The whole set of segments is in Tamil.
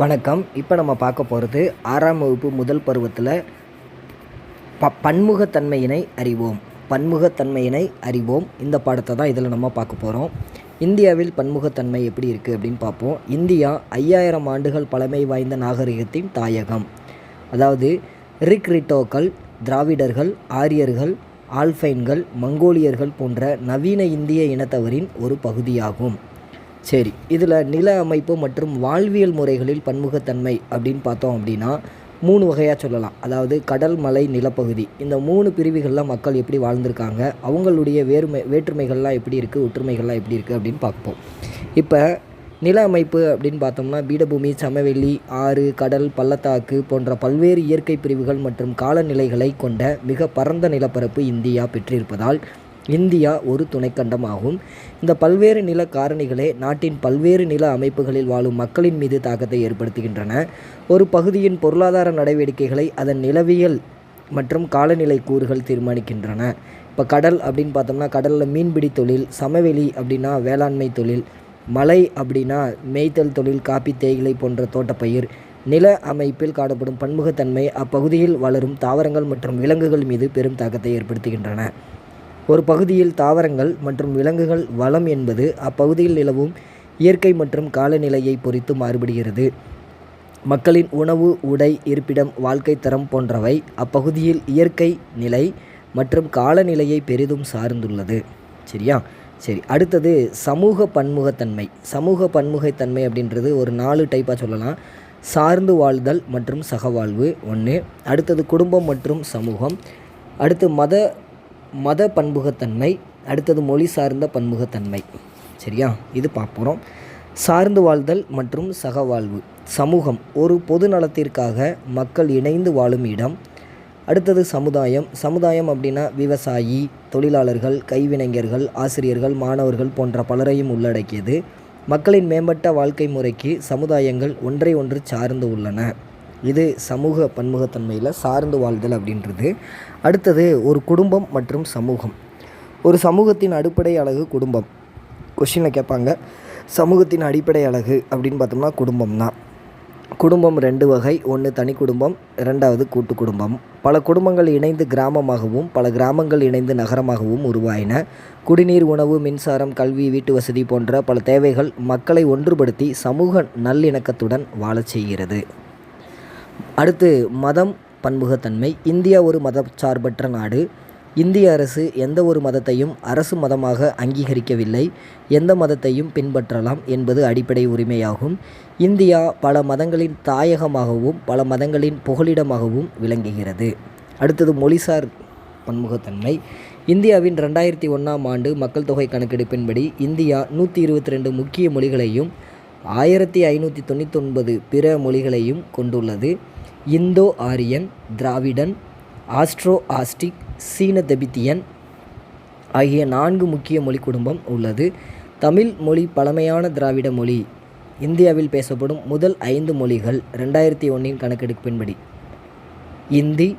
வணக்கம். இப்போ நம்ம பார்க்க போகிறது ஆறாம் வகுப்பு முதல் பருவத்தில் ப பன்முகத்தன்மையினை அறிவோம். பன்முகத்தன்மையினை அறிவோம். இந்த பாடத்தை தான் இதில் நம்ம பார்க்க போகிறோம் இந்தியாவில் பன்முகத்தன்மை எப்படி இருக்குது அப்படின்னு பார்ப்போம். இந்தியா ஐயாயிரம் ஆண்டுகள் பழமை வாய்ந்த நாகரிகத்தின் தாயகம். அதாவது ரிக்ரிட்டோக்கள் திராவிடர்கள் ஆரியர்கள் ஆல்ஃபைன்கள் மங்கோலியர்கள் போன்ற நவீன இந்திய இனத்தவரின் ஒரு பகுதியாகும். சரி இதில் நில அமைப்பு மற்றும் வாழ்வியல் முறைகளில் பன்முகத்தன்மை அப்படின்னு பார்த்தோம் அப்படின்னா மூணு வகையாக சொல்லலாம். அதாவது கடல் மலை நிலப்பகுதி. இந்த மூணு பிரிவுகளில் மக்கள் எப்படி வாழ்ந்திருக்காங்க அவங்களுடைய வேறுமை வேற்றுமைகள்லாம் எப்படி இருக்குது ஒற்றுமைகள்லாம் எப்படி இருக்குது அப்படின்னு பார்ப்போம். இப்போ நில அமைப்பு அப்படின்னு பார்த்தோம்னா பீடபூமி சமவெளி ஆறு கடல் பள்ளத்தாக்கு போன்ற பல்வேறு இயற்கை பிரிவுகள் மற்றும் காலநிலைகளை கொண்ட மிக பரந்த நிலப்பரப்பு இந்தியா பெற்றிருப்பதால் இந்தியா ஒரு துணைக்கண்டம் ஆகும் இந்த பல்வேறு நில காரணிகளே நாட்டின் பல்வேறு நில அமைப்புகளில் வாழும் மக்களின் மீது தாக்கத்தை ஏற்படுத்துகின்றன. ஒரு பகுதியின் பொருளாதார நடவடிக்கைகளை அதன் நிலவியல் மற்றும் காலநிலை கூறுகள் தீர்மானிக்கின்றன. இப்போ கடல் அப்படின்னு பார்த்தோம்னா கடலில் மீன்பிடி தொழில் சமவெளி அப்படின்னா வேளாண்மை தொழில் மலை அப்படின்னா மேய்த்தல் தொழில் காப்பி தேயிலை போன்ற தோட்டப்பயிர். நில அமைப்பில் காணப்படும் பன்முகத்தன்மை அப்பகுதியில் வளரும் தாவரங்கள் மற்றும் விலங்குகள் மீது பெரும் தாக்கத்தை ஏற்படுத்துகின்றன. ஒரு பகுதியில் தாவரங்கள் மற்றும் விலங்குகள் வளம் என்பது அப்பகுதியில் நிலவும் இயற்கை மற்றும் காலநிலையை பொறித்து மாறுபடுகிறது. மக்களின் உணவு உடை இருப்பிடம் வாழ்க்கை தரம் போன்றவை அப்பகுதியில் இயற்கை நிலை மற்றும் காலநிலையை பெரிதும் சார்ந்துள்ளது. சரியா? சரி அடுத்தது சமூக பன்முகத்தன்மை. சமூக பன்முகத்தன்மை அப்படின்றது ஒரு நாலு டைப்பாக சொல்லலாம். சார்ந்து வாழ்தல் மற்றும் சகவாழ்வு ஒன்று அடுத்தது குடும்பம் மற்றும் சமூகம். அடுத்து மத மத பன்முகத்தன்மை அடுத்தது மொழி சார்ந்த பன்முகத்தன்மை சரியா? இது பார்ப்போம் சார்ந்து வாழ்தல் மற்றும் சகவாழ்வு சமூகம் ஒரு பொது நலத்திற்காக மக்கள் இணைந்து வாழும் இடம். அடுத்தது சமுதாயம். சமுதாயம் அப்படின்னா விவசாயி தொழிலாளர்கள் கைவினைஞர்கள் ஆசிரியர்கள் மாணவர்கள் போன்ற பலரையும் உள்ளடக்கியது. மக்களின் மேம்பட்ட வாழ்க்கை முறைக்கு சமுதாயங்கள் ஒன்றை ஒன்று சார்ந்து உள்ளன. இது சமூக பன்முகத்தன்மையில் சார்ந்து வாழ்தல் அப்படின்றது. அடுத்தது ஒரு குடும்பம் மற்றும் சமூகம். ஒரு சமூகத்தின் அடிப்படை அழகு குடும்பம். கொஷினில் கேட்பாங்க சமூகத்தின் அடிப்படை அழகு அப்படின்னு பார்த்தோம்னா குடும்பம் தான். குடும்பம் ரெண்டு வகை ஒன்று தனி குடும்பம் ரெண்டாவது கூட்டு குடும்பம். பல குடும்பங்கள் இணைந்து கிராமமாகவும் பல கிராமங்கள் இணைந்து நகரமாகவும் உருவாயின. குடிநீர் உணவு மின்சாரம் கல்வி வீட்டு வசதி போன்ற பல தேவைகள் மக்களை ஒன்றுபடுத்தி சமூக நல்லிணக்கத்துடன் வாழச் செய்கிறது. அடுத்து மதம் பன்முகத்தன்மை. இந்தியா ஒரு மதச்சார்பற்ற நாடு. இந்திய அரசு எந்த ஒரு மதத்தையும் அரசு மதமாக அங்கீகரிக்கவில்லை. எந்த மதத்தையும் பின்பற்றலாம் என்பது அடிப்படை உரிமையாகும். இந்தியா பல மதங்களின் தாயகமாகவும் பல மதங்களின் புகலிடமாகவும் விளங்குகிறது. அடுத்தது மொழிசார் பன்முகத்தன்மை. இந்தியாவின் ரெண்டாயிரத்தி ஒன்றாம் ஆண்டு மக்கள் தொகை கணக்கெடுப்பின்படி இந்தியா நூற்றி இருபத்தி ரெண்டு முக்கிய மொழிகளையும் ஆயிரத்தி ஐநூற்றி தொண்ணூற்றி ஒன்பது பிற மொழிகளையும் கொண்டுள்ளது. Indo Aryan Dravidian Austro Asiatic சீன தெபித்தியன் ஆகிய நான்கு முக்கிய மொழி குடும்பம் உள்ளது. தமிழ் மொழி பழமையான திராவிட மொழி. இந்தியாவில் பேசப்படும் முதல் ஐந்து மொழிகள் ரெண்டாயிரத்தி ஒன்றின் கணக்கெடுப்பின்படி இந்தி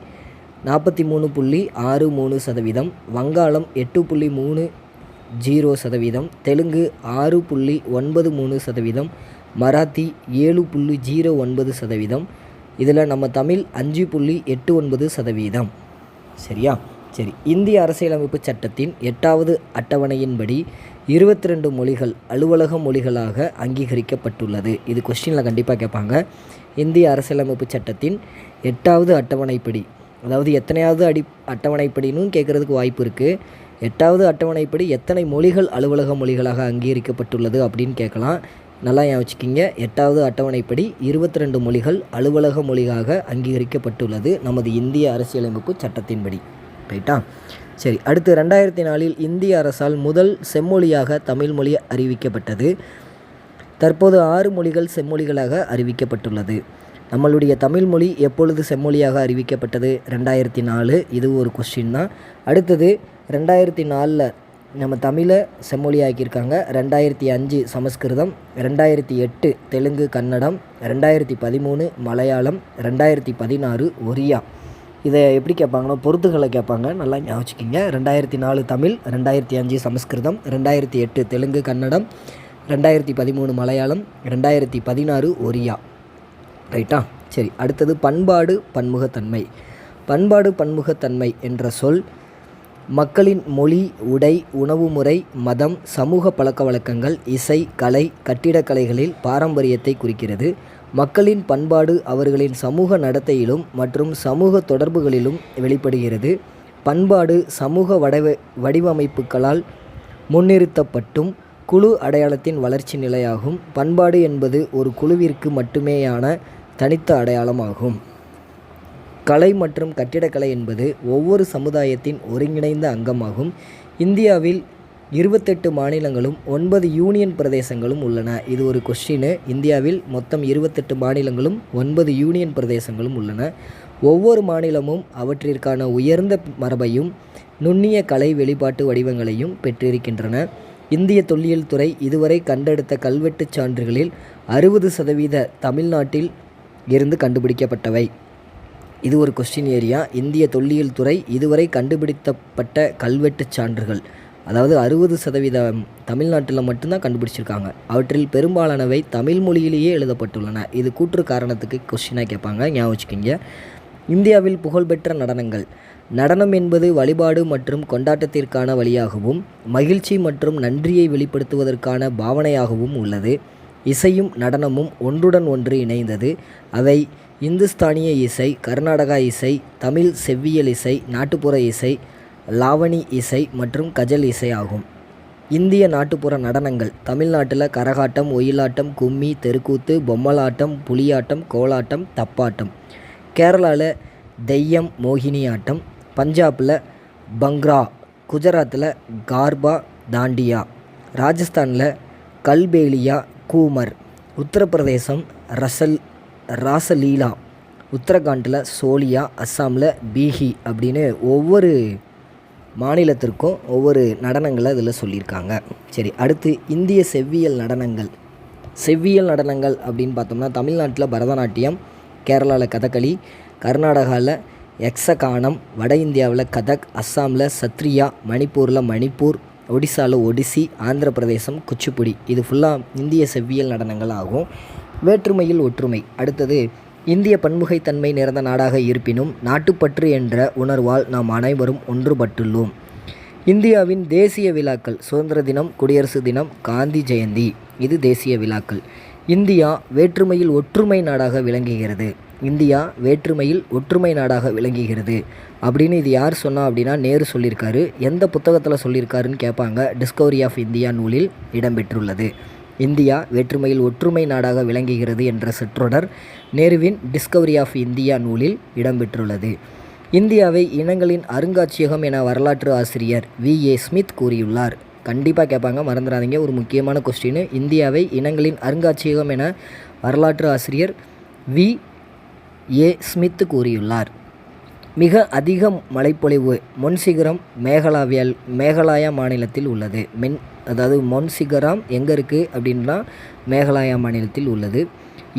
நாற்பத்தி மூணு புள்ளி ஆறு மூணு சதவீதம் வங்காளம் எட்டு புள்ளி மூணு ஜீரோ சதவீதம் தெலுங்கு ஆறு புள்ளி ஒன்பது மூணு சதவீதம் மராத்தி ஏழு புள்ளி ஜீரோ ஒன்பது சதவீதம் இதில் நம்ம தமிழ் அஞ்சு புள்ளி எட்டு ஒன்பது சதவீதம். சரியா? சரி இந்திய அரசியலமைப்பு சட்டத்தின் எட்டாவது அட்டவணையின்படி இருபத்தி ரெண்டு மொழிகள் அலுவலக மொழிகளாக அங்கீகரிக்கப்பட்டுள்ளது. இது கொஸ்டினில் கண்டிப்பாக கேட்பாங்க. இந்திய அரசியலமைப்பு சட்டத்தின் எட்டாவது அட்டவணைப்படி அதாவது எத்தனையாவது அடி அட்டவணைப்படின்னு கேட்குறதுக்கு வாய்ப்பு இருக்குது எட்டாவது அட்டவணைப்படி எத்தனை மொழிகள் அலுவலக மொழிகளாக அங்கீகரிக்கப்பட்டுள்ளது அப்படின்னு கேட்கலாம். நல்லா ஞாபகம் வச்சுக்கிங்க. எட்டாவது அட்டவணைப்படி இருபத்தி ரெண்டு மொழிகள் அலுவலக மொழியாக அங்கீகரிக்கப்பட்டுள்ளது நமது இந்திய அரசியலமைப்பு சட்டத்தின்படி. ரைட்டா சரி அடுத்து ரெண்டாயிரத்தி நாலில் இந்திய அரசால் முதல் செம்மொழியாக தமிழ் மொழி அறிவிக்கப்பட்டது. தற்போது ஆறு மொழிகள் செம்மொழிகளாக அறிவிக்கப்பட்டுள்ளது. நம்மளுடைய தமிழ் மொழி எப்பொழுது செம்மொழியாக அறிவிக்கப்பட்டது? ரெண்டாயிரத்தி நாலு இது ஒரு கொஸ்டின் தான். அடுத்தது ரெண்டாயிரத்தி நாலில் நம்ம தமிழை செம்மொழி ஆக்கியிருக்காங்க ரெண்டாயிரத்தி அஞ்சு சமஸ்கிருதம் ரெண்டாயிரத்தி எட்டு தெலுங்கு கன்னடம் ரெண்டாயிரத்தி பதிமூணு மலையாளம் ரெண்டாயிரத்தி பதினாறு ஒரியா. இதை எப்படி கேட்பாங்கன்னா பொறுத்துகளை கேட்பாங்க. நல்லா ஞாபகம் ரெண்டாயிரத்தி நாலு தமிழ் ரெண்டாயிரத்தி அஞ்சு சமஸ்கிருதம் ரெண்டாயிரத்தி எட்டு தெலுங்கு கன்னடம் ரெண்டாயிரத்தி பதிமூணு மலையாளம் ரெண்டாயிரத்தி பதினாறு ஒரியா. ரைட்டா? சரி அடுத்தது பண்பாடு பன்முகத்தன்மை. பண்பாடு பன்முகத்தன்மை என்ற சொல் மக்களின் மொழி உடை உணவு முறை மதம் சமூக பழக்கவழக்கங்கள் இசை கலை கட்டிடக்கலைகளில் பாரம்பரியத்தை குறிக்கிறது. மக்களின் பண்பாடு அவர்களின் சமூக நடத்தையிலும் மற்றும் சமூக தொடர்புகளிலும் வெளிப்படுகிறது. பண்பாடு சமூக வடிவ வடிவமைப்புகளால் முன்னிறுத்தப்பட்டும் குழு அடையாளத்தின் வளர்ச்சி நிலையாகும். பண்பாடு என்பது ஒரு குழுவிற்கு மட்டுமேயான தனித்த அடையாளமாகும். கலை மற்றும் கட்டிடக்கலை என்பது ஒவ்வொரு சமுதாயத்தின் ஒருங்கிணைந்த அங்கமாகும். இந்தியாவில் இருபத்தெட்டு மாநிலங்களும் ஒன்பது யூனியன் பிரதேசங்களும் உள்ளன. இது ஒரு கொஷின் இந்தியாவில் மொத்தம் இருபத்தெட்டு மாநிலங்களும் ஒன்பது யூனியன் பிரதேசங்களும் உள்ளன. ஒவ்வொரு மாநிலமும் அவற்றிற்கான உயர்ந்த மரபையும் நுண்ணிய கலை வெளிப்பாட்டு வடிவங்களையும் பெற்றிருக்கின்றன. இந்திய தொல்லியல் துறை இதுவரை கண்டெடுத்த கல்வெட்டுச் சான்றுகளில் அறுபது சதவீத தமிழ்நாட்டில் இருந்து கண்டுபிடிக்கப்பட்டவை. இது ஒரு கொஸ்டின் ஏரியா இந்திய தொல்லியல் துறை இதுவரை கண்டுபிடித்தப்பட்ட கல்வெட்டுச் சான்றுகள். அதாவது அறுபது சதவீதம் தமிழ்நாட்டில் மட்டும்தான் கண்டுபிடிச்சிருக்காங்க. அவற்றில் பெரும்பாலானவை தமிழ் மொழியிலேயே எழுதப்பட்டுள்ளன. இது கூற்று காரணத்துக்கு கொஸ்டினாக கேட்பாங்க. ஞாபகம் வச்சுக்கிங்க. இந்தியாவில் புகழ்பெற்ற நடனங்கள். நடனம் என்பது வழிபாடு மற்றும் கொண்டாட்டத்திற்கான வழியாகவும் மகிழ்ச்சி மற்றும் நன்றியை வெளிப்படுத்துவதற்கான பாவனையாகவும் உள்ளது. இசையும் நடனமும் ஒன்றுடன் ஒன்று இணைந்தது. அவை இந்துஸ்தானிய இசை கர்நாடகா இசை தமிழ் செவ்வியல் இசை நாட்டுப்புற இசை லாவணி இசை மற்றும் கஜல் இசை ஆகும். இந்திய நாட்டுப்புற நடனங்கள் தமிழ்நாட்டில் கரகாட்டம் ஒயிலாட்டம் கும்மி தெருக்கூத்து பொம்மலாட்டம் புலியாட்டம் கோலாட்டம் தப்பாட்டம். கேரளாவில் தெய்யம் மோகினி ஆட்டம். பஞ்சாபில் பங்க்ரா குஜராத்தில் கார்பா தாண்டியா. ராஜஸ்தானில் கல்பேலியா கூமர். உத்தரப்பிரதேசம் ரசல் ராசலீலா உத்தரகாண்டில் சோலியா அஸ்ஸாமில் பீஹி அப்படின்னு ஒவ்வொரு மாநிலத்திற்கும் ஒவ்வொரு நடனங்களை இதில் சொல்லியிருக்காங்க. சரி அடுத்து இந்திய செவ்வியல் நடனங்கள். செவ்வியல் நடனங்கள் அப்படின்னு பார்த்தோம்னா தமிழ்நாட்டில் பரதநாட்டியம் கேரளாவில் கதகளி கர்நாடகாவில் யக்ஷகானம் வட இந்தியாவில் கதக் அஸ்ஸாமில் சத்ரியா மணிப்பூரில் மணிப்பூர் ஒடிசாவில் ஒடிசி ஆந்திர பிரதேசம் குச்சிப்புடி. இது ஃபுல்லாக இந்திய செவ்வியல் நடனங்கள் ஆகும் வேற்றுமையில் ஒற்றுமை. அடுத்தது இந்திய பன்முகைத்தன்மை நிறைந்த நாடாக இருப்பினும் நாட்டுப்பற்று என்ற உணர்வால் நாம் அனைவரும் ஒன்றுபட்டுள்ளோம். இந்தியாவின் தேசிய விழாக்கள் சுதந்திர தினம் குடியரசு தினம் காந்தி ஜெயந்தி இது தேசிய விழாக்கள். இந்தியா வேற்றுமையில் ஒற்றுமை நாடாக விளங்குகிறது. இந்தியா வேற்றுமையில் ஒற்றுமை நாடாக விளங்குகிறது. அப்படின்னு இது யார் சொன்னால் அப்படின்னா நேரு சொல்லியிருக்காரு. எந்த புத்தகத்தில் சொல்லியிருக்காருன்னு கேட்பாங்க டிஸ்கவரி ஆஃப் இந்தியா நூலில் இடம்பெற்றுள்ளது இந்தியா வேற்றுமையில் ஒற்றுமை நாடாக விளங்குகிறது என்ற சிற்றொடர் நேருவின் டிஸ்கவரி ஆஃப் இந்தியா நூலில் இடம்பெற்றுள்ளது. இந்தியாவை இனங்களின் அருங்காட்சியகம் என வரலாற்று ஆசிரியர் வி. ஏ. ஸ்மித் கூறியுள்ளார். கண்டிப்பாக கேட்பாங்க மறந்துடாதீங்க. ஒரு முக்கியமான கொஸ்டின் இந்தியாவை இனங்களின் அருங்காட்சியகம் என வரலாற்று ஆசிரியர் வி. ஏ. ஸ்மித் கூறியுள்ளார். மிக அதிக மழைப்பொழிவு மொன்சிகரம் மேகலாவியல் மேகாலயா மாநிலத்தில் உள்ளது. மென் அதாவது மொன்சிகரம் எங்கே இருக்குது அப்படின்னா மேகாலயா மாநிலத்தில் உள்ளது.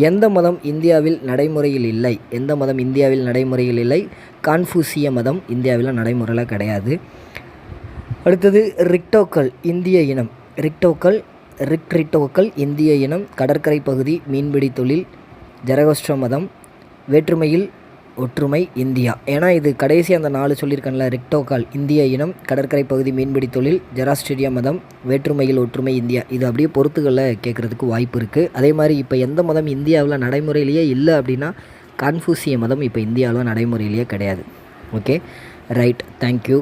எந்த மதம் இந்தியாவில் நடைமுறையில் இல்லை? எந்த மதம் இந்தியாவில் நடைமுறையில் இல்லை? கான்ஃபூசிய மதம் இந்தியாவில் நடைமுறையில் கிடையாது. அடுத்தது ரிக்டோக்கள் இந்திய இனம். ரிக்டோக்கள் ரிக்ரிட்டோக்கள் இந்திய இனம் கடற்கரை பகுதி மீன்பிடி தொழில் ஜரகோஷ்ட மதம் வேற்றுமையில் ஒற்றுமை இந்தியா. ஏன்னா இது கடைசி அந்த நாலு சொல்லியிருக்கேன்ல ரிக்டோக்கால் இந்திய இனம் கடற்கரை பகுதி மீன்பிடி தொழில் ஜெராஸ்ட்ரேலியா மதம் வேற்றுமையில் ஒற்றுமை இந்தியா. இது அப்படியே பொறுத்துக்களில் கேட்குறதுக்கு வாய்ப்பு இருக்குது அதே மாதிரி இப்போ எந்த மதம் இந்தியாவில் நடைமுறையிலேயே இல்லை அப்படின்னா கான்ஃபூசிய மதம் இப்போ இந்தியாவில் நடைமுறையிலேயே கிடையாது. ஓகே? ரைட். Thank you.